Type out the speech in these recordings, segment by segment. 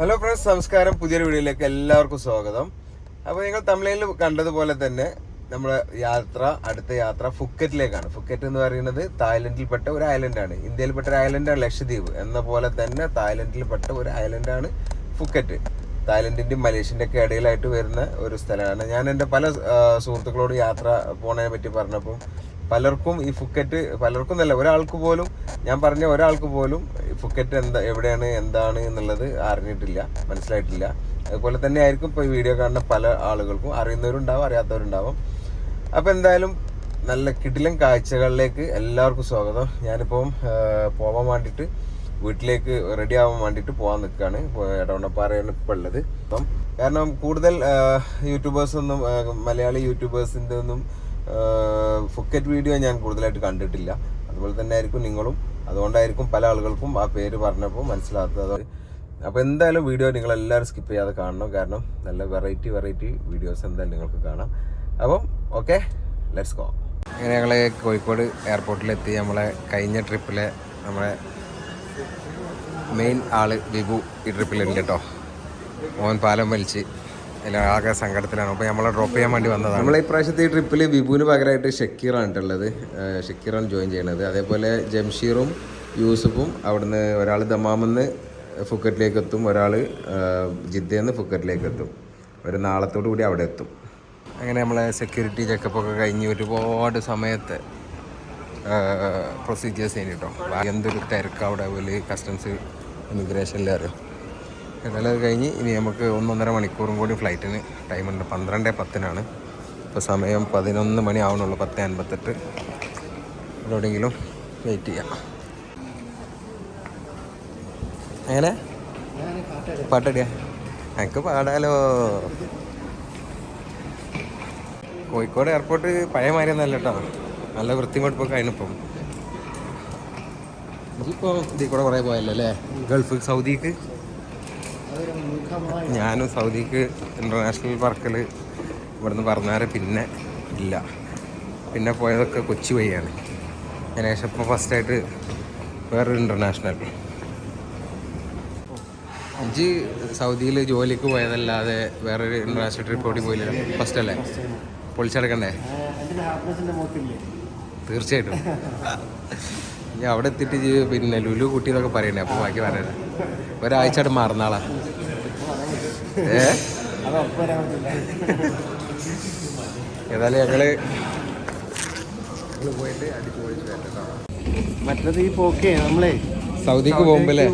Hello friends നമസ്കാരം. പുതിയൊരു വീഡിയോയിലേക്ക് എല്ലാവർക്കും സ്വാഗതം. അപ്പോൾ നിങ്ങൾ തമിഴിൽ കണ്ടതുപോലെ തന്നെ നമ്മുടെ യാത്ര അടുത്ത യാത്ര ഫുക്കറ്റിലേക്കാണ്. ഫുക്കറ്റ് എന്ന് പറയുന്നത് തായ്ലൻഡിൽപ്പെട്ട ഒരു ഐലൻഡാണ് ഇന്ത്യയിൽപ്പെട്ട ഒരു ഐലൻഡാണ് ലക്ഷദ്വീപ്. എന്ന പോലെ തന്നെ തായ്ലൻഡിൽപ്പെട്ട ഒരു ഐലൻഡാണ് ഫുക്കറ്റ്. തായ്ലൻഡിന്റെയും മലേഷ്യന്റെ ഒക്കെ ഇടയിലായിട്ട് വരുന്ന ഒരു സ്ഥലമാണ്. ഞാൻ എന്റെ പല സുഹൃത്തുക്കളോട് യാത്ര പോണതിനെ പറ്റി പറഞ്ഞപ്പോൾ പലർക്കും ഈ ഫുക്കറ്റ് പലർക്കും എന്നല്ല ഒരാൾക്ക് പോലും ഞാൻ പറഞ്ഞ ഒരാൾക്ക് പോലും ഫുക്കറ്റ് എന്താ എവിടെയാണ് എന്താണ് എന്നുള്ളത് അറിഞ്ഞിട്ടില്ല മനസ്സിലായിട്ടില്ല. അതുപോലെ തന്നെ ആയിരിക്കും ഇപ്പോൾ ഈ വീഡിയോ കാണുന്ന പല ആളുകൾക്കും അറിയുന്നവരുണ്ടാവും അറിയാത്തവരുണ്ടാവും. അപ്പോൾ എന്തായാലും നല്ല കിടിലം കാഴ്ചകളിലേക്ക് എല്ലാവർക്കും സ്വാഗതം. ഞാനിപ്പം പോകാൻ വേണ്ടിയിട്ട് വീട്ടിലേക്ക് റെഡി ആവാൻ വേണ്ടിയിട്ട് പോകാൻ നിൽക്കുകയാണ് ഇടവണ്ണപ്പാറയാണ് ഇപ്പോൾ ഉള്ളത്. അപ്പം കാരണം കൂടുതൽ യൂട്യൂബേഴ്സൊന്നും മലയാളി യൂട്യൂബേഴ്സിന്റെ ഒന്നും ഫുക്കറ്റ് വീഡിയോ ഞാൻ കൂടുതലായിട്ട് കണ്ടിട്ടില്ല. അതുപോലെ തന്നെ ആയിരിക്കും നിങ്ങളും. അതുകൊണ്ടായിരിക്കും പല ആളുകൾക്കും ആ പേര് പറഞ്ഞപ്പോൾ മനസ്സിലാത്തത് അപ്പോൾ എന്തായാലും വീഡിയോ നിങ്ങളെല്ലാവരും സ്കിപ്പ് ചെയ്യാതെ കാണണം. കാരണം നല്ല വെറൈറ്റി വെറൈറ്റി വീഡിയോസ് എന്തായാലും നിങ്ങൾക്ക് കാണാം. അപ്പം ഓക്കെ ലെറ്റ്സ് ഗോ അങ്ങനെ ഞങ്ങൾ കോഴിക്കോട് എയർപോർട്ടിലെത്തി നമ്മളെ കഴിഞ്ഞ ട്രിപ്പിലെ നമ്മളെ മെയിൻ ആൾ വിഭു ഈ ട്രിപ്പിലുണ്ട് കേട്ടോ. മോൻ പാലം വലിച്ച്. ആകെ സങ്കടത്തിലാണ്. അപ്പോൾ നമ്മളെ ഡ്രോപ്പ് ചെയ്യാൻ വേണ്ടി വന്നതാണ്. നമ്മളെ ഇപ്രാവശ്യത്തെ ഈ ട്രിപ്പിൽ വിപുവിന് പകരമായിട്ട് ഷക്കീറാണ് ഉള്ളത്. ഷക്കീറാണ് ജോയിൻ ചെയ്യണത്. അതേപോലെ ജംഷീറും യൂസുഫും അവിടുന്ന് ഒരാൾ ദമാമെന്ന് ഫുക്കറ്റിലേക്ക് എത്തും ഒരാൾ ജിദ്ദയിൽ നിന്ന് ഫുക്കറ്റിലേക്ക് എത്തും. ഒരു നാളത്തോടു കൂടി അവിടെ എത്തും. അങ്ങനെ നമ്മളെ സെക്യൂരിറ്റി ചെക്കപ്പൊക്കെ കഴിഞ്ഞ് ഒരുപാട് സമയത്ത് പ്രൊസീജിയേഴ്സ് കഴിഞ്ഞിട്ടോ എന്തൊരു തിരക്ക് അവിടെ കസ്റ്റംസ് ഇമിഗ്രേഷനിൽ അറിയാം അത് കഴിഞ്ഞ് ഇനി നമുക്ക് ഒന്നൊന്നര മണിക്കൂറും കൂടി ഫ്ലൈറ്റിന് ടൈമുണ്ട്. പന്ത്രണ്ട് പത്തിനാണ്. ഇപ്പോൾ സമയം പതിനൊന്ന് മണി ആവണുള്ളൂ പത്ത് അൻപത്തെട്ട്. എവിടെയെങ്കിലും വെയിറ്റ് ചെയ്യാം. എങ്ങനെ? പാട്ടടിയാ? എനിക്ക് പാടാലോ. കോഴിക്കോട് എയർപോർട്ട് പഴയ മാതിരി ഒന്നല്ല കേട്ടോ. നല്ല വൃത്തിയും കൊടുപ്പൊക്കെ അതിനിപ്പം ഇപ്പോൾ ഇതിൽ കൂടെ കുറേ പോയല്ലോ അല്ലേ? ഗൾഫ് സൗദിക്ക്? ഞാനും സൗദിക്ക് ഇന്റർനാഷണൽ പാർക്കിൽ ഇവിടുന്ന് പറഞ്ഞാൽ പിന്നെ ഇല്ല. പിന്നെ പോയതൊക്കെ കൊച്ചി വഴിയാണ്. അതിനുശേഷം ഇപ്പോൾ ഫസ്റ്റായിട്ട് വേറൊരു ഇന്റർനാഷണൽ അഞ്ച് സൗദിയിൽ ജോലിക്ക് പോയതല്ലാതെ വേറൊരു ഇന്റർനാഷണൽ ട്രിപ്പ് ഓടി പോയില്ല ഫസ്റ്റ് അല്ലേ? പൊളിച്ചടക്കണ്ടേ? തീർച്ചയായിട്ടും. ഞാൻ അവിടെ എത്തിയിട്ട് പിന്നെ ലുലു കുട്ടി എന്നൊക്കെ പറയണേ അപ്പോൾ ബാക്കി പറയണേ ഒരാഴ്ചയായിട്ട് മാറുന്നാളാ. ഏ ഏതായാലും ഞങ്ങൾ മറ്റത് ഈ പോക്കേ നമ്മളെ സൗദിക്ക് പോവാണെങ്കിലേ.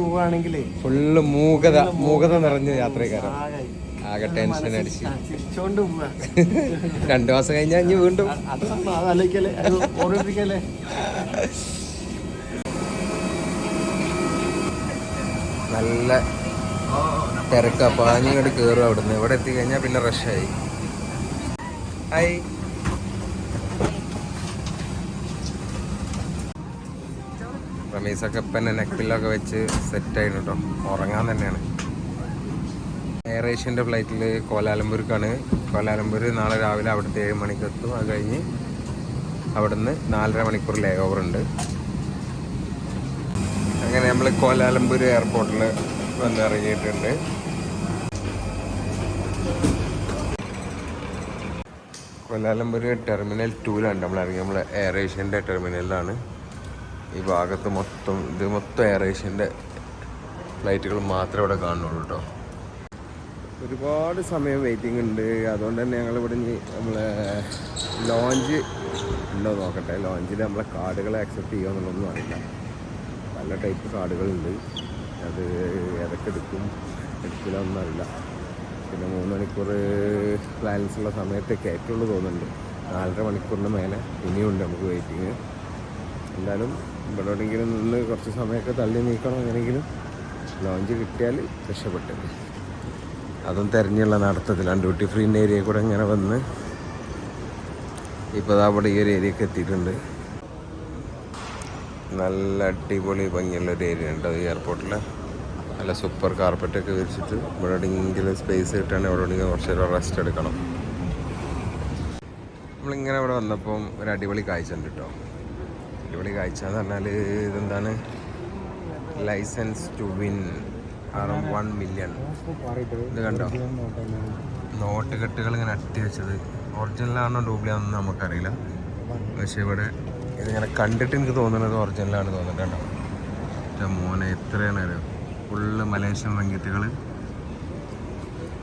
ഫുള്ള് മൂകത മൂകത. നിറഞ്ഞ യാത്രക്കാരൻ. ആകെ ടെൻഷൻ അടിച്ച്. രണ്ടു മാസം കഴിഞ്ഞാൽ ഇനി വീണ്ടും. നല്ല തിരക്ക. പാഞ്ഞിങ്ങോട്ട് കയറും അവിടുന്ന്. ഇവിടെ എത്തിക്കഴിഞ്ഞാൽ പിന്നെ റഷായി ഹായ് റമീസൊക്കെ ഇപ്പം നെക്കിലൊക്കെ വെച്ച് സെറ്റ് ആയിരുന്നു കേട്ടോ ഉറങ്ങാൻ തന്നെയാണ്. എയർ ഏഷ്യന്റെ ഫ്ലൈറ്റിൽ കോലാലംപൂർക്കാണ്. കോലാലംപൂർ നാളെ രാവിലെ അവിടുത്തെ ഏഴ് മണിക്ക് എത്തും. അത് കഴിഞ്ഞ് അവിടുന്ന് നാലര മണിക്കൂർ ലേ ഓവർ ഉണ്ട്. അങ്ങനെ നമ്മൾ കോലാലംപൂർ എയർപോർട്ടിൽ വന്ന് കോലാലംപൂർ ടെർമിനൽ ടൂലാണ് നമ്മൾ ഇറങ്ങി നമ്മൾ എയർ ഏഷ്യന്റെ ടെർമിനലിലാണ് ഈ ഭാഗത്ത് മൊത്തം ഇത് മൊത്തം എയർ ഏഷ്യന്റെ ഫ്ലൈറ്റുകൾ മാത്രമേ ഇവിടെ കാണുള്ളൂ കേട്ടോ. ഒരുപാട് സമയം വെയിറ്റിംഗ് ഉണ്ട്. അതുകൊണ്ട് തന്നെ ഞങ്ങൾ ഇവിടെ നമ്മളെ ലോഞ്ച് ഉണ്ടോ നോക്കട്ടെ. ലോഞ്ചിൽ നമ്മളെ കാർഡുകളെ അക്സെപ്റ്റ് ചെയ്യുമോ എന്നുള്ളതൊന്നും അറിയില്ല. പല ടൈപ്പ് കാർഡുകളുണ്ട്. അത് ഏതൊക്കെ എടുക്കും? എടുക്കില്ല ഒന്നും അറിയില്ല. പിന്നെ മൂന്ന് മണിക്കൂർ ബാലൻസ് ഉള്ള സമയത്ത് കയറ്റുള്ളൂ തോന്നുന്നുണ്ട്. നാലര മണിക്കൂറിന് മേലെ ഇനിയുണ്ട് നമുക്ക് വെയിറ്റിങ് എന്തായാലും ഇവിടെ എവിടെയെങ്കിലും നിന്ന് കുറച്ച് സമയമൊക്കെ തള്ളി നീക്കണം എങ്ങനെയെങ്കിലും. ലോഞ്ച് കിട്ടിയാൽ രക്ഷപ്പെട്ടു. അതും തിരഞ്ഞുള്ള നടത്തത്തിലാണ് ഡ്യൂട്ടി ഫ്രീന്റെ ഏരിയ കൂടെ ഇങ്ങനെ വന്ന് ഇപ്പോൾ അവിടെ ഈ ഒരു ഏരിയക്ക് എത്തിയിട്ടുണ്ട്. നല്ല അടിപൊളി ഭംഗിയുള്ള ഒരു ഏരിയ ഉണ്ട് ഈ എയർപോർട്ടിൽ നല്ല സൂപ്പർ കാർപ്പറ്റൊക്കെ വിരിച്ചിട്ട് ഇവിടെ എവിടെയെങ്കിലും സ്പേസ് കിട്ടുകയാണെങ്കിൽ എവിടെ എവിടെയെങ്കിലും കുറച്ച് നേരം റെസ്റ്റ് എടുക്കണം. നമ്മളിങ്ങനെ ഇവിടെ വന്നപ്പം ഒരു അടിപൊളി കാഴ്ച ഉണ്ട് കേട്ടോ അടിപൊളി കാഴ്ച എന്ന് പറഞ്ഞാൽ ഇതെന്താണ്? License to win around one million ഇത് കണ്ടോ? നോട്ട് കെട്ടുകൾ ഇങ്ങനെ അട്ടി വെച്ചത്. ഒറിജിനലാണോ ഡ്യൂപ്ലിയാണെന്ന് നമുക്കറിയില്ല. പക്ഷെ ഇവിടെ ഇതിങ്ങനെ കണ്ടിട്ട് എനിക്ക് തോന്നുന്നത് ഒറിജിനലാണ് തോന്നുന്നത് കേട്ടോ. മോനെ എത്രയാണ് അറിയോ ഫുള്ള് മലേഷ്യൻ വെങ്കിത്തുകൾ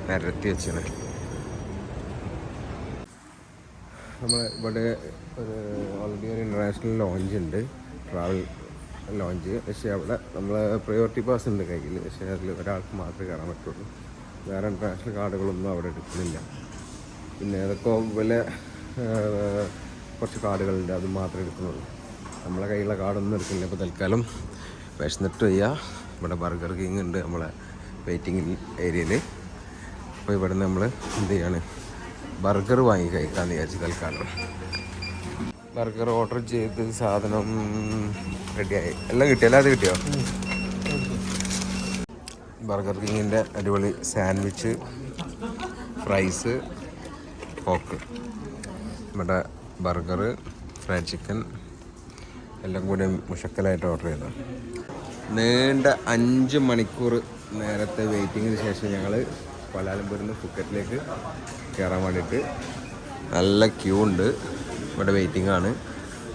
നിരത്തി വെച്ചാണ് നമ്മൾ ഇവിടെ ഒരു ഓൾറെഡി ഒരു ഇന്റർനാഷണൽ ലോഞ്ച് ഉണ്ട്. ട്രാവൽ ലോഞ്ച് പക്ഷേ അവിടെ നമ്മൾ പ്രയോറിറ്റി പാസ് ഉണ്ട് കയ്യിൽ പക്ഷേ അതിൽ ഒരാൾക്ക് മാത്രമേ കയറാൻ പറ്റുള്ളൂ. വേറെ ഇന്റർനാഷണൽ കാർഡുകളൊന്നും അവിടെ എടുക്കുന്നില്ല. പിന്നെ ഏതൊക്കെ വില കുറച്ച് കാർഡുകളുണ്ട്. അത് മാത്രമേ എടുക്കുന്നുള്ളൂ. നമ്മളെ കയ്യിലുള്ള കാർഡൊന്നും എടുക്കുന്നില്ല. ഇപ്പോൾ തൽക്കാലം വിശന്നിട്ട് വയ്യ. ഇവിടെ ബർഗർ കിങ് ഉണ്ട് നമ്മളെ വെയിറ്റിംഗ് ഏരിയയിൽ അപ്പോൾ ഇവിടെ നമ്മൾ എന്ത് ചെയ്യാണ്? ബർഗർ വാങ്ങി കഴിക്കാമെന്ന് വിചാരിച്ചു തൽക്കാലം. ബർഗർ ഓർഡർ ചെയ്ത് സാധനം റെഡിയായി. എല്ലാം കിട്ടിയോ അത് കിട്ടിയോ? ബർഗർ കിങ്ങിന്റെ അടിപൊളി സാൻഡ്വിച്ച് ഫ്രൈസ് പോക്ക്. നമ്മുടെ ബർഗർ ഫ്രൈഡ് ചിക്കൻ എല്ലാം കൂടി മുഷക്കലായിട്ട് ഓർഡർ ചെയ്തതാണ്. നീണ്ട അഞ്ച് മണിക്കൂർ നേരത്തെ വെയിറ്റിങ്ങിന് ശേഷം ഞങ്ങൾ പലാലംപൂരിൽ നിന്ന് ഫുക്കറ്റിലേക്ക് കയറാൻ വേണ്ടിയിട്ട് നല്ല ക്യൂ ഉണ്ട്. ഇവിടെ വെയിറ്റിംഗ് ആണ്.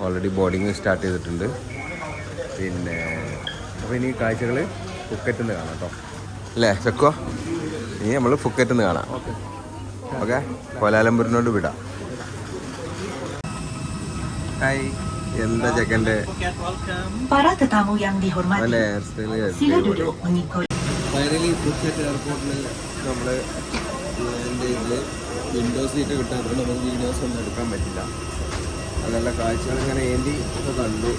ഓൾറെഡി ബോർഡിങ് സ്റ്റാർട്ട് ചെയ്തിട്ടുണ്ട്. പിന്നെ അപ്പോൾ ഇനി കാഴ്ചകൾ ഫുക്കറ്റിൽ നിന്ന് കാണാം കേട്ടോ. അല്ലേ ചെക്കോ ഇനി നമ്മൾ ഫുക്കറ്റിൽ നിന്ന് കാണാം. ഓക്കെ കോലാലംപൂരിനോട് വിടാം. ഹായ് എന്താ ചെക്കന്റെ ഫൈനലി എയർപോർട്ടിൽ നമ്മൾ വിൻഡോ സീറ്റ് കിട്ടാത്തതുകൊണ്ട് നമുക്ക് വീഡിയോസ് ഒന്നും എടുക്കാൻ പറ്റില്ല. അതല്ല കാഴ്ചകൾ ഇങ്ങനെ ഏന്തി ഒക്കെ കണ്ടു.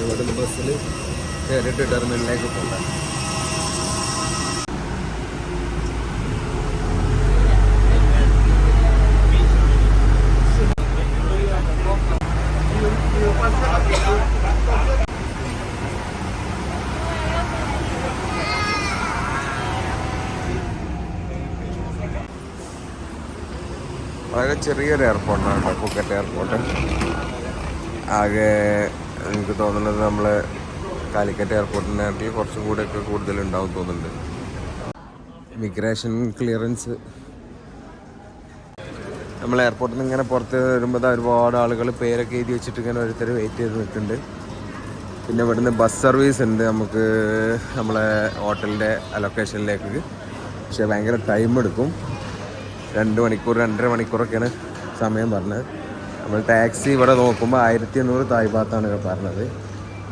ഇവിടെ ബസ്സിൽ കയറിയിട്ട് ടെർമിനലിലേക്ക് പോകാം. ചെറിയൊരു എയർപോർട്ടാണ് കേട്ടോ ഫുക്കറ്റ് എയർപോർട്ട്. ആകെ എനിക്ക് തോന്നുന്നത് നമ്മൾ കാലിക്കറ്റ് എയർപോർട്ടിനായിട്ട് കുറച്ചും കൂടെയൊക്കെ കൂടുതലുണ്ടാവും തോന്നുന്നുണ്ട്. ഇമിഗ്രേഷൻ ക്ലിയറൻസ് നമ്മൾ എയർപോർട്ടിൽ നിന്ന് ഇങ്ങനെ പുറത്ത് വരുമ്പോൾ ഒരുപാട് ആളുകൾ പേരൊക്കെ എഴുതി വെച്ചിട്ട് ഇങ്ങനെ ഓരോരുത്തർ വെയിറ്റ് ചെയ്ത് നിൽക്കുന്നുണ്ട്. പിന്നെ ഇവിടുന്ന് ബസ് സർവീസ് ഉണ്ട് നമുക്ക് നമ്മളെ ഹോട്ടലിന്റെ ലൊക്കേഷനിലേക്ക് പക്ഷേ ഭയങ്കര ടൈം എടുക്കും. രണ്ട് മണിക്കൂർ രണ്ടര മണിക്കൂറൊക്കെയാണ് സമയം പറഞ്ഞത്. നമ്മൾ ടാക്സി ഇവിടെ നോക്കുമ്പോൾ ആയിരത്തി എണ്ണൂറ് തായ്പാത്താണ് പറഞ്ഞത്.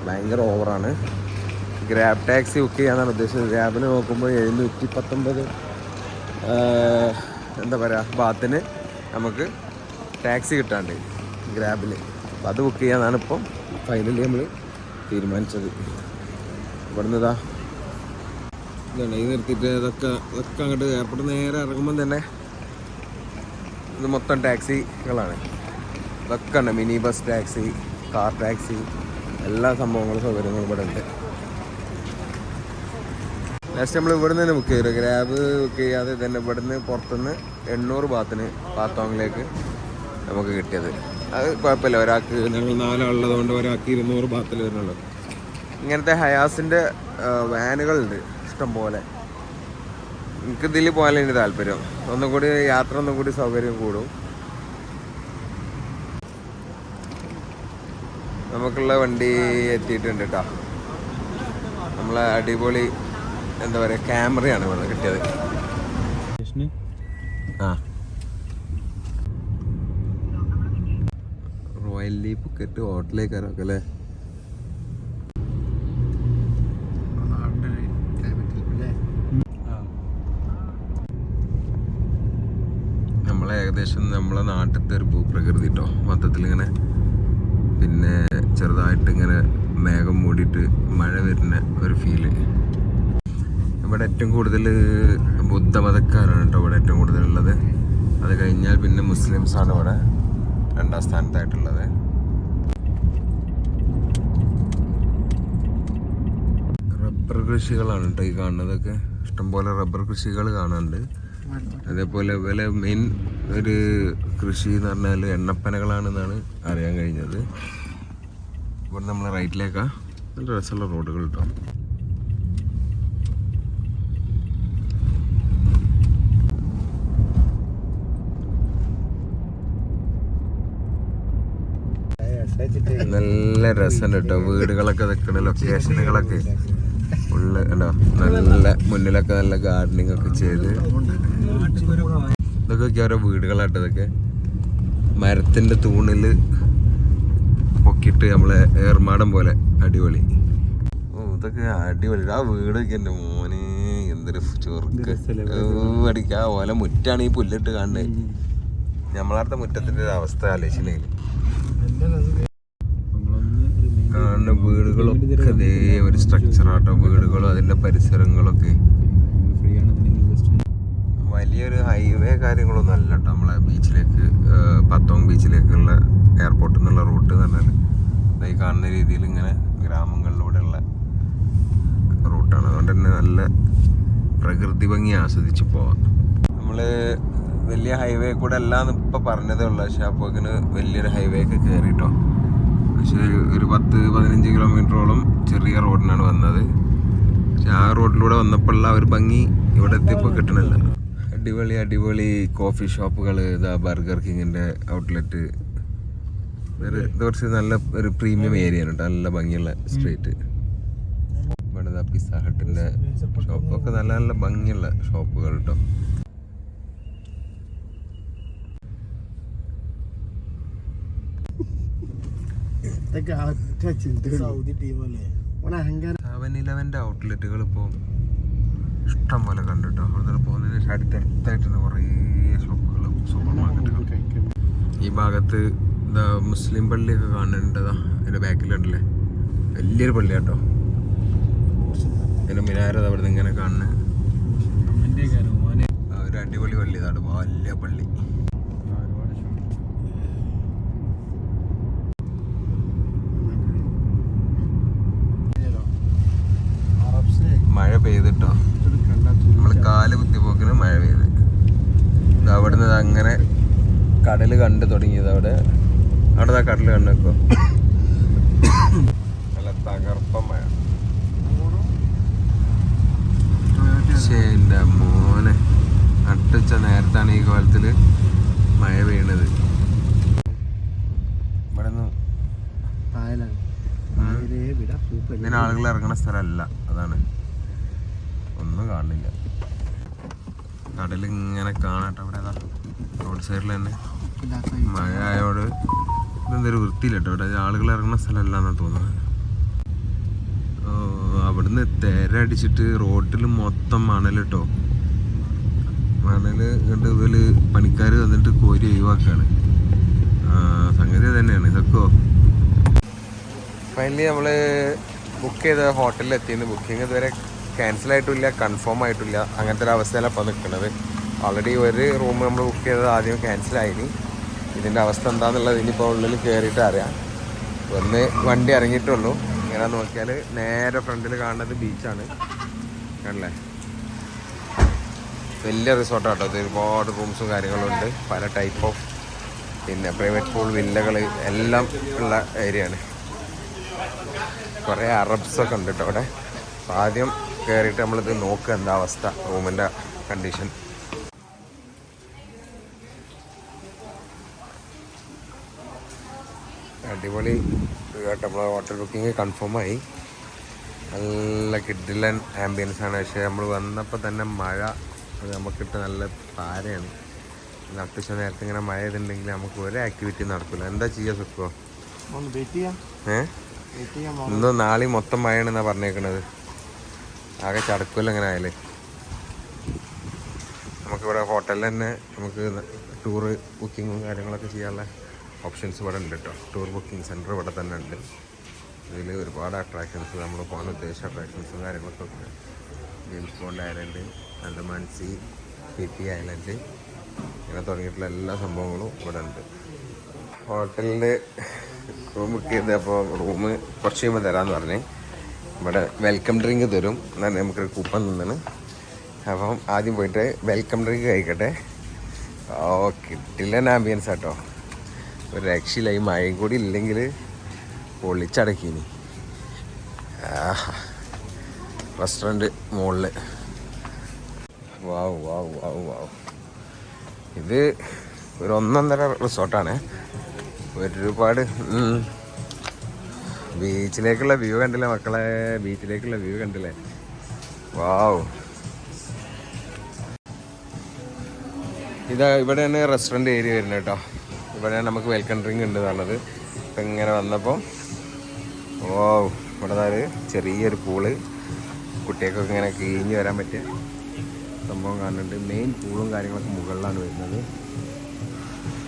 ഭയങ്കര ഓവറാണ്. ഗ്രാബ് ടാക്സി ബുക്ക് ചെയ്യാനാണ് ഉദ്ദേശിച്ചത്. ഗ്രാബിന് നോക്കുമ്പോൾ എഴുന്നൂറ്റി പത്തൊമ്പത് എന്താ പറയുക ബാത്തിന് നമുക്ക് ടാക്സി കിട്ടാണ്ട് ഗ്രാബിൽ അപ്പോൾ അത് ബുക്ക് ചെയ്യാനാണ് ഇപ്പം ഫൈനലി നമ്മൾ തീരുമാനിച്ചത്. ഇവിടുന്ന് ഇതാ ഇതാണ് ഈ നിർത്തിയിട്ട് ഇതൊക്കെ ഇതൊക്കെ അങ്ങോട്ട് എയർപോർട്ട് നേരെ ഇറങ്ങുമ്പം തന്നെ ഇത് മൊത്തം ടാക്സികളാണ്. ഇതൊക്കെ ഉണ്ട് mini bus taxi car taxi എല്ലാ സംഭവങ്ങളും സൗകര്യങ്ങളും ഇവിടെ ഉണ്ട്. ലാസ്റ്റ് നമ്മൾ ഇവിടെ നിന്ന് ബുക്ക് ചെയ്തു. ഗ്രാബ് ബുക്ക് ചെയ്യാതെ തന്നെ ഇവിടെ നിന്ന് പുറത്തുനിന്ന് എണ്ണൂറ് ബാത്തിന് പാത്തോങ്ങിലേക്ക് നമുക്ക് കിട്ടിയത്. അത് കുഴപ്പമില്ല. ഒരാൾക്ക് ഞങ്ങൾ നാലാളുള്ളത് കൊണ്ട് ഒരാൾക്ക് ഇരുന്നൂറ് ബാത്തിൽ വരുന്നുള്ളൂ ഇങ്ങനത്തെ ഹയാസിന്റെ വാനുകളുണ്ട് ഇഷ്ടം പോലെ എനിക്ക് ഇതിൽ പോകാനാണ് താല്പര്യം. ഒന്നും കൂടി യാത്ര ഒന്നും കൂടി സൗകര്യം കൂടും. നമുക്കുള്ള വണ്ടി എത്തിയിട്ടുണ്ട് കേട്ടോ നമ്മളെ അടിപൊളി എന്താ പറയുക ക്യാമറയാണ് ഇവിടെ കിട്ടിയത്. ആ. റോയൽ പുക്കറ്റ് ഹോട്ടലിലേക്ക് ഇറക്കും അല്ലേ നമ്മളെ ഏകദേശം നമ്മളെ നാട്ടിലത്തെ ഒരു ഭൂപ്രകൃതി കേട്ടോ മൊത്തത്തിൽ ഇങ്ങനെ പിന്നെ ചെറുതായിട്ട് ഇങ്ങനെ മേഘം മൂടിയിട്ട് മഴ വരുന്ന ഒരു ഫീൽ ഇവിടെ ഏറ്റവും കൂടുതൽ ബുദ്ധമതക്കാരാണ് കേട്ടോ ഇവിടെ ഏറ്റവും കൂടുതലുള്ളത്. അത് കഴിഞ്ഞാൽ പിന്നെ മുസ്ലിംസാണ് ഇവിടെ രണ്ടാം സ്ഥാനത്തായിട്ടുള്ളത്. റബ്ബർ കൃഷികളാണ് കേട്ടോ ഈ കാണുന്നതൊക്കെ. ഇഷ്ടംപോലെ റബ്ബർ കൃഷികൾ കാണാനുണ്ട്. അതേപോലെ വില മെയിൻ ഒരു കൃഷി എന്ന് പറഞ്ഞാൽ എണ്ണപ്പനകളാണെന്നാണ് അറിയാൻ കഴിഞ്ഞത്. ഇവിടെ നമ്മൾ റൈറ്റിലേക്കാ. നല്ല രസമുള്ള റോഡുകൾ കേട്ടോ നല്ല രസം കേട്ടോ വീടുകളൊക്കെ നിൽക്കണ ലൊക്കേഷനുകളൊക്കെ ഉള്ള കണ്ടോ നല്ല മുന്നിലൊക്കെ നല്ല ഗാർഡനിങ് ഒക്കെ ചെയ്ത്. ഇതൊക്കെ ഓരോ വീടുകളാട്ടോ ഇതൊക്കെ. മരത്തിന്റെ തൂണിൽ പൊക്കിയിട്ട് നമ്മളെ ഏർമാടം പോലെ അടിപൊളി. ഓ ഇതൊക്കെ അടിപൊളി. ആ വീടൊക്കെ എന്റെ മോനെ എന്തൊരു ചൊറുക്ക്. അടിക്കാ ഓല മുറ്റാണ് ഈ പുല്ലിട്ട് കാണുന്നത് നമ്മളടുത്ത മുറ്റത്തിന്റെ ഒരു അവസ്ഥ ആലോചിച്ചില്ലെങ്കിൽ കാണുന്ന വീടുകളൊക്കെ ഇതേ ഒരു സ്ട്രക്ചർ ആട്ടോ. വീടുകളും അതിന്റെ പരിസരങ്ങളൊക്കെ. വലിയൊരു ഹൈവേ കാര്യങ്ങളൊന്നും അല്ല കേട്ടോ നമ്മളെ ബീച്ചിലേക്ക് പത്തോങ് ബീച്ചിലേക്കുള്ള എയർപോർട്ടിൽ നിന്നുള്ള റൂട്ട് എന്ന് പറഞ്ഞാൽ ഈ കാണുന്ന രീതിയിൽ ഇങ്ങനെ ഗ്രാമങ്ങളിലൂടെയുള്ള റൂട്ടാണ് അതുകൊണ്ട് തന്നെ നല്ല പ്രകൃതി ഭംഗി ആസ്വദിച്ച് പോവാം. നമ്മൾ വലിയ ഹൈവേ കൂടെ അല്ലാന്ന് ഇപ്പം പറഞ്ഞതേ ഉള്ളൂ. പക്ഷെ ഇങ്ങനെ വലിയൊരു ഹൈവേ ഒക്കെ കയറിയിട്ടോ പക്ഷേ ഒരു പത്ത് പതിനഞ്ച് കിലോമീറ്ററോളം ചെറിയ റോഡിനാണ് വന്നത്. പക്ഷെ ആ റോഡിലൂടെ വന്നപ്പോഴുള്ള ഒരു ഭംഗി ഇവിടെ എത്തിയപ്പോൾ കിട്ടണില്ല. അടിപൊളി അടിപൊളി കോഫി ഷോപ്പുകൾ ഇതാ ബർഗർ കിങ്ങിന്റെ ഔട്ട്ലെറ്റ് വേറെ ഇത് കുറച്ച് നല്ല ഒരു പ്രീമിയം ഏരിയ ആണ് കേട്ടോ നല്ല ഭംഗിയുള്ള സ്ട്രീറ്റ് ഇവിടെ പിസ പിസ്സ ഹട്ടിന്റെ ഷോപ്പൊക്കെ നല്ല നല്ല ഭംഗിയുള്ള ഷോപ്പുകൾ കേട്ടോ സെവൻ ഇലവന്റെ ഔട്ട്ലെറ്റുകൾ ഇപ്പോൾ ഇഷ്ടം പോലെ കണ്ടിട്ടോ. അവിടെ പോകുന്നതിന് ശേഷം അടുത്തടുത്തായിട്ട് കുറേ ഷോപ്പുകളും സൂപ്പർ മാർക്കറ്റുകളും ഈ ഭാഗത്ത് എന്താ മുസ്ലിം പള്ളിയൊക്കെ കാണേണ്ടതാ അതിന്റെ ബാക്കിലുണ്ടല്ലേ? വലിയൊരു പള്ളി കേട്ടോ അതിന്റെ മിനാരത അവിടെ നിന്ന് ഇങ്ങനെ കാണുന്നത് ഒരു അടിപൊളി പള്ളി ഇതാണ് വലിയ പള്ളി അറബ്സിനെ മഴ പെയ്തിട്ടോ ഇതൊരു കണ്ടാ നമ്മൾ കാൽ കുത്തിപ്പോക്കിന് മഴ പെയ്ത് ഇത് അവിടുന്ന് അങ്ങനെ കടൽ കണ്ടു തുടങ്ങിയത് അവിടെ. അവിടെ ആ കടൽ കണ്ടോ നല്ല തകർപ്പ മഴ. എന്റെ മോനെ. അട്ടച്ച നേരത്താണ് ഈ കോലത്തിൽ മഴ വീണത് ഇവിടെ ആളുകൾ ഇറങ്ങുന്ന സ്ഥലമല്ല. അതാണ് ഒന്നും കാണില്ല കടൽ ഇങ്ങനെ കാണട്ടെ അതാ റോഡ് സൈഡിൽ തന്നെ. മഴ ആയോട് ഇതെന്തൊരു വൃത്തിയില്ല കേട്ടോ ഇവിടെ. ആളുകൾ ഇറങ്ങുന്ന സ്ഥലമല്ല എന്നാ തോന്നുന്നത് അവിടുന്ന് തേര അടിച്ചിട്ട് റോട്ടിൽ മൊത്തം മണൽ കേട്ടോ മണൽ കണ്ട് ഇവർ പണിക്കാർ വന്നിട്ട് കോരി ഒഴിവാക്കാണ്. സംഗതി തന്നെയാണ് ഇതൊക്കെ? ഫൈനലി നമ്മൾ ബുക്ക് ചെയ്ത ഹോട്ടലിൽ എത്തിയെന്ന്. ബുക്കിംഗ് ഇതുവരെ ക്യാൻസൽ ആയിട്ടില്ല കൺഫേം ആയിട്ടില്ല അങ്ങനത്തെ ഒരു അവസ്ഥയിലാണ് ഇപ്പോൾ നിൽക്കുന്നത് ഓൾറെഡി ഒരു റൂം നമ്മൾ ബുക്ക് ചെയ്തത് ആദ്യം ക്യാൻസൽ ആയി ഇതിന്റെ അവസ്ഥ എന്താണെന്നുള്ളത് ഇനിയിപ്പോൾ ഉള്ളിൽ കയറിയിട്ട് അറിയാം. ഒന്ന് വണ്ടി ഇറങ്ങിയിട്ടുള്ളൂ. ഇങ്ങനെ നോക്കിയാൽ നേരെ ഫ്രണ്ടിൽ കാണുന്നത് ബീച്ചാണ് കണ്ടല്ലേ? വലിയ റിസോർട്ടാട്ടോ ഇത്. ഒരുപാട് റൂംസും കാര്യങ്ങളും ഉണ്ട്. പല ടൈപ്പ് ഓഫ് പിന്നെ പ്രൈവറ്റ് പൂൾ വില്ലകൾ എല്ലാം ഉള്ള ഏരിയയാണ് കുറേ അറബ്സൊക്കെ ഉണ്ട് കേട്ടോ അവിടെ. ആദ്യം കയറിയിട്ട് നമ്മളിത് നോക്കുക എന്താ അവസ്ഥ റൂമിന്റെ കണ്ടീഷൻ അടിപൊളി ഇത് കേട്ടോ നമ്മളെ ഹോട്ടൽ ബുക്കിംഗ് കൺഫേം ആയി. നല്ല കിഡിലൻ ആംബിയൻസ് ആണ്. പക്ഷേ നമ്മൾ വന്നപ്പോൾ തന്നെ മഴ അത് നമുക്കിട്ട് നല്ല താരയാണ് നട്ടുച്ച നേരത്തെ ഇങ്ങനെ മഴ ചെയ്തിട്ടുണ്ടെങ്കിൽ നമുക്ക് ഒരു ആക്ടിവിറ്റി നടക്കില്ല എന്താ ചെയ്യുക ചെയ്യാം. ഏഹ് നാളെ ഇന്നും നാളെയും മൊത്തം മഴയാണെന്നാണ് പറഞ്ഞേക്കണത്. ആകെ ചടക്കുമല്ലോ അങ്ങനെ ആയാലേ നമുക്കിവിടെ ഹോട്ടലിൽ തന്നെ നമുക്ക് ടൂറ് ബുക്കിങ്ങും കാര്യങ്ങളൊക്കെ ചെയ്യാനുള്ള ഓപ്ഷൻസ് ഇവിടെ ഉണ്ട് കേട്ടോ. ടൂർ ബുക്കിംഗ് സെന്റർ ഇവിടെ തന്നെ ഉണ്ട്. ഇതിൽ ഒരുപാട് അട്രാക്ഷൻസ് നമ്മൾ പോകാൻ ഉദ്ദേശിച്ച അട്രാക്ഷൻസും കാര്യങ്ങളൊക്കെ ഉണ്ട്. James Bond island Andaman C P P island ഇങ്ങനെ തുടങ്ങിയിട്ടുള്ള എല്ലാ സംഭവങ്ങളും ഇവിടെ ഉണ്ട്. ഹോട്ടലിൽ റൂം ബുക്ക് ചെയ്തപ്പോൾ റൂം കുറച്ച് കഴിയുമ്പോൾ തരാമെന്ന് പറഞ്ഞേ. ഇവിടെ വെൽക്കം ഡ്രിങ്ക് തരും. എന്നാൽ നമുക്കൊരു കൂപ്പൺ തന്നാണ്. അപ്പം ആദ്യം പോയിട്ട് വെൽക്കം ഡ്രിങ്ക് കഴിക്കട്ടെ. ഓ കിട്ടില്ല ആംബിയൻസ് ആട്ടോ. ഒരു രക്ഷയില്ല ഈ മഴയും കൂടി ഇല്ലെങ്കിൽ പൊള്ളിച്ചടക്കിനി റെസ്റ്റോറന്റ് മുകളിൽ വാവ് വാവ് വാവ് വാവ് ഇത് ഒരു ഒന്നൊന്നര റിസോർട്ടാണ് ഒരുപാട് ബീച്ചിലേക്കുള്ള വ്യൂ കണ്ടില്ലേ മക്കളെ? ബീച്ചിലേക്കുള്ള വ്യൂ കണ്ടില്ലേ? വാവ്. ഇതാ ഇവിടെയാണ് റെസ്റ്റോറന്റ് ഏരിയ വരുന്നത് കേട്ടോ. ഇവിടെയാണ് നമുക്ക് വെൽക്കം ഡ്രിങ്ക് ഉണ്ട് എന്നുള്ളത് ഇപ്പം ഇങ്ങനെ വന്നപ്പോൾ ഓ ഇവിടെ ഒരു ചെറിയൊരു പൂൾ. കുട്ടികൾക്കൊക്കെ ഇങ്ങനെ കിഴിഞ്ഞ് വരാൻ പറ്റിയ സംഭവം കാണുന്നുണ്ട്. മെയിൻ പൂളും കാര്യങ്ങളൊക്കെ മുകളിലാണ് വരുന്നത്.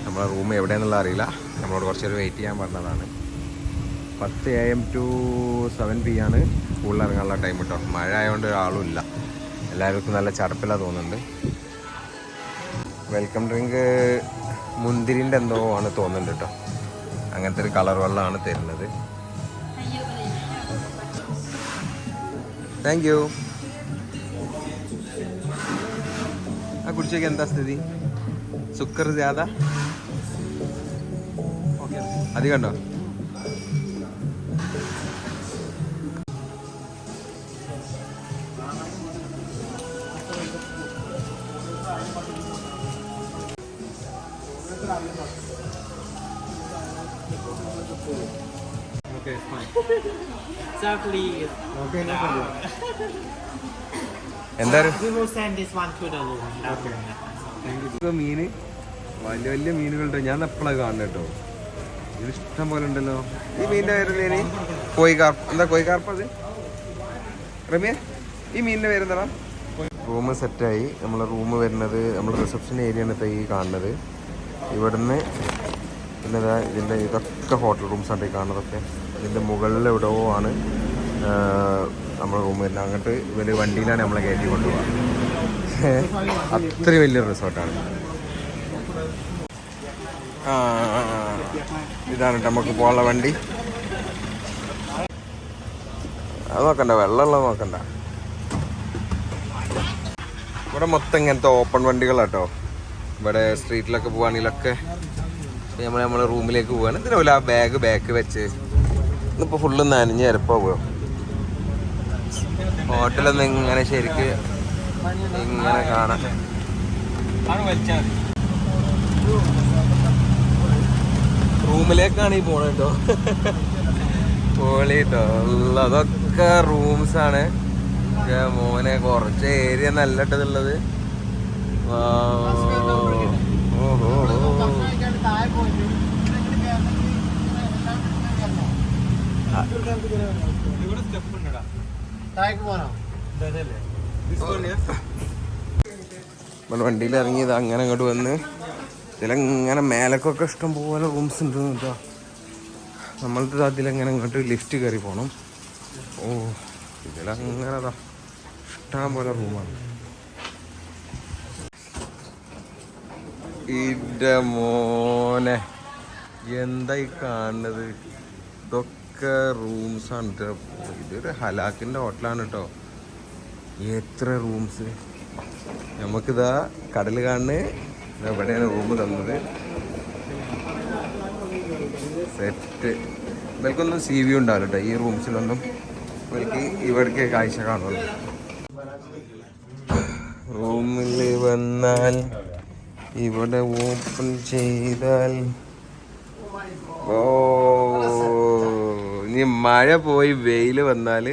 നമ്മളെ റൂം എവിടെയാണെന്നുള്ള അറിയില്ല. നമ്മളോട് കുറച്ചൊരു വെയിറ്റ് ചെയ്യാൻ പറഞ്ഞതാണ്. പത്ത് A M to seven P ആണ് സ്കൂളിൽ ഇറങ്ങാനുള്ള ടൈം കേട്ടോ മഴ ആയതുകൊണ്ട് ഒരാളും ഇല്ല എല്ലാവർക്കും നല്ല ചടപ്പിലാണ് തോന്നുന്നുണ്ട്. വെൽക്കം ഡ്രിങ്ക് മുന്തിരിന്റെ എന്തോ ആണ് തോന്നുന്നുണ്ട് കേട്ടോ അങ്ങനത്തെ ഒരു കളർ വെള്ളമാണ് തരുന്നത്. താങ്ക് യു ആ കുടിച്ചേക്ക് എന്താ സ്ഥിതി? സുക്കർ ജ്യാദ? അധികം ഉണ്ടോ Sir, please. ഓക്കെ എന്താ We will send this one to the room. Okay. ഇപ്പൊ മീന് വലിയ വലിയ മീനുകളുണ്ട്. ഞാൻ എപ്പോഴാണ് കാണുന്നത് കേട്ടോ ഇത് ഇഷ്ടം പോലെ ഉണ്ടല്ലോ. ഈ മീനിന്റെ പേരല്ലേ കോയിക്കാർപ്പ് എന്താ കോയിക്കാർപ്പ് അത്? റമ്യ ഈ മീനിന്റെ പേരെന്താ റൂം സെറ്റായി. നമ്മളെ റൂം വരുന്നത് നമ്മൾ റിസപ്ഷൻ ഏരിയ ആണ് ഈ കാണുന്നത്. ഇവിടുന്ന് പിന്നെ ഇതിന്റെ ഇതൊക്കെ ഹോട്ടൽ റൂംസ് ആണ് ഈ കാണുന്നതൊക്കെ. ഇതിന്റെ മുകളിൽ എവിടെയോ ആണ്. നമ്മൾ റൂം വരുന്നത്. അങ്ങോട്ട് ഇവർ വണ്ടിയിലാണ് നമ്മളെ കയറ്റി കൊണ്ടുപോകുക അത്ര വലിയൊരു റിസോർട്ടാണ്. ഇതാണ് നമുക്ക് പോകാനുള്ള വണ്ടി. അത് നോക്കണ്ട വെള്ളമുള്ളത് നോക്കണ്ട. ഇവിടെ മൊത്തം ഇങ്ങനത്തെ ഓപ്പൺ വണ്ടികളാട്ടോ ഇവിടെ സ്ട്രീറ്റിലൊക്കെ പോവാണെങ്കിലൊക്കെ. നമ്മൾ നമ്മളെ റൂമിലേക്ക് പോവാണ്. ഇതിനല്ല ആ ബാഗ് ബാക്ക് വെച്ച് ഇന്നിപ്പോൾ ഫുള്ള് നനഞ്ഞ് പോയോ ഹോട്ടലൊന്നും ഇങ്ങനെ ശരിക്ക് ഇങ്ങനെ കാണാം റൂമിലേക്കാണ് ഈ പോണ കേട്ടോ. പോളി കേട്ടോ അതൊക്കെ റൂംസ് ആണ്. മോനെ കുറച്ച് ഏരിയ നല്ല ഇട്ടതുള്ളത് ഓഹോ. നമ്മൾ വണ്ടിയിൽ ഇറങ്ങിയത് അങ്ങനെ അങ്ങോട്ട് വന്ന് ഇതിലങ്ങനെ മേലക്കൊക്കെ ഇഷ്ടം പോലെ റൂംസ് ഉണ്ട് കേട്ടോ. നമ്മളത് അതിലങ്ങനെ അങ്ങോട്ട് ലിഫ്റ്റ് കയറി പോകണം ഓ ഇതിലങ്ങനെ ഇഷ്ടം പോലെ റൂമാണ് ഇന്റെ മോനെ എന്തായി കാണുന്നത്? ഇതൊക്കെ റൂംസ് ആണ്. ഇതൊരു ഹലാക്കിന്റെ ഹോട്ടലാണ് കേട്ടോ എത്ര റൂംസ് നമുക്കിതാ കടൽ കാണുന്ന എവിടെയാണ് റൂം തന്നത്. സെറ്റ് ഇവർക്കൊന്നും സി വി ഉണ്ടാവില്ല കേട്ടോ ഈ റൂംസിലൊന്നും ഇവർക്ക് ഇവർക്ക് കാഴ്ച കാണുള്ളൂ. റൂമിൽ വന്നാൽ ഇവിടെ ഓപ്പൺ ചെയ്താൽ ഓ ഇനി മഴ പോയി വെയിൽ വന്നാൽ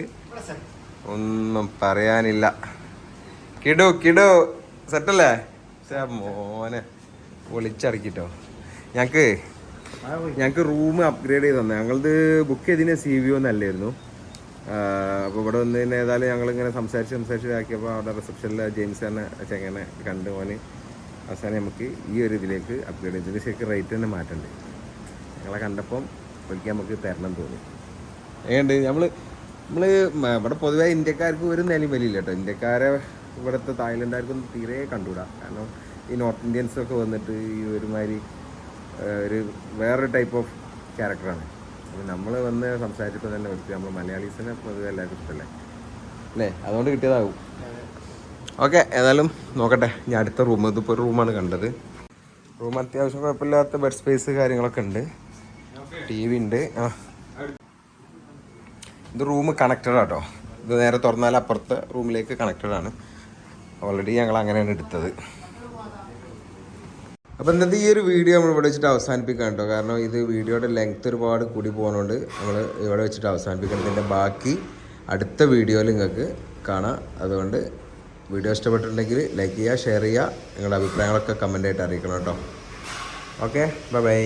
ഒന്നും പറയാനില്ല. കിടു കിടു. സെറ്റല്ലേ? മോനെ. പൊളിച്ചടക്കിട്ടോ ഞങ്ങക്ക് ഞങ്ങക്ക് റൂം അപ്ഗ്രേഡ് ചെയ്ത് തന്നെ. ഞങ്ങളത് ബുക്ക് ചെയ്തതിന് സി വി ഒന്നും അല്ലായിരുന്നു അപ്പോൾ ഇവിടെ വന്ന് തന്നെ ഏതായാലും ഞങ്ങളിങ്ങനെ സംസാരിച്ച് സംസാരിച്ച് ഇതാക്കിയപ്പോൾ അവിടെ റിസപ്ഷനിലെ ജെയിംസ് തന്നെ ചെങ്ങനെ കണ്ട് മോന്. അവസാനം നമുക്ക് ഈ ഒരു ഇതിലേക്ക് അപ്ഗ്രേഡ് ചെയ്തതിന് ശരിക്കും റേറ്റ് തന്നെ മാറ്റണ്ട്. ഞങ്ങളെ കണ്ടപ്പം ഒരിക്കൽ നമുക്ക് തരണം തോന്നി. ഏണ്ട് നമ്മൾ നമ്മൾ ഇവിടെ പൊതുവെ ഇന്ത്യക്കാർക്ക് ഒരു നിലയും വലിയില്ല കേട്ടോ ഇന്ത്യക്കാരെ ഇവിടുത്തെ തായ്ലൻഡുകാർക്കൊന്നും തീരെ കണ്ടുകൂടാ. കാരണം ഈ നോർത്ത് ഇന്ത്യൻസ് ഒക്കെ വന്നിട്ട് ഈ ഒരുമാതിരി ഒരു വേറൊരു ടൈപ്പ് ഓഫ് ക്യാരക്ടറാണ്. അപ്പോൾ നമ്മൾ വന്ന് സംസാരിച്ചപ്പോൾ തന്നെ വിളിച്ചു നമ്മൾ മലയാളീസിനെ പൊതുവെ എല്ലാവർക്കും ഇഷ്ടമല്ലേ അല്ലേ? അതുകൊണ്ട് കിട്ടിയതാകും ഓക്കെ ഏതായാലും നോക്കട്ടെ. ഞാൻ അടുത്ത റൂം ഇതിപ്പോൾ ഒരു റൂമാണ് കണ്ടത്. റൂം അത്യാവശ്യം കുഴപ്പമില്ലാത്ത ബെഡ് സ്പേസ് കാര്യങ്ങളൊക്കെ ഉണ്ട്. ടി വി ഉണ്ട്. ആ. ഇത് റൂം കണക്റ്റഡ് ആട്ടോ. ഇത് നേരെ തുറന്നാൽ അപ്പുറത്തെ റൂമിലേക്ക് കണക്റ്റഡ് ആണ്. ഓൾറെഡി ഞങ്ങൾ അങ്ങനെയാണ് എടുത്തത്. അപ്പോൾ ഇന്നത്തെ ഈ ഒരു വീഡിയോ നമ്മൾ ഇവിടെ വെച്ചിട്ട് അവസാനിപ്പിക്കാൻ കേട്ടോ. കാരണം ഇത് വീഡിയോയുടെ ലെങ്ത് ഒരുപാട് കൂടി പോകുന്നതുകൊണ്ട് നമ്മൾ ഇവിടെ വെച്ചിട്ട് അവസാനിപ്പിക്കണം ഇതിന്റെ ബാക്കി അടുത്ത വീഡിയോയിൽ നിങ്ങൾക്ക് കാണാം. അതുകൊണ്ട് വീഡിയോ ഇഷ്ടപ്പെട്ടിട്ടുണ്ടെങ്കിൽ ലൈക്ക് ചെയ്യുക ഷെയർ ചെയ്യുക. നിങ്ങളുടെ അഭിപ്രായങ്ങളൊക്കെ കമന്റായിട്ട് അറിയിക്കണം കേട്ടോ. Okay bye bye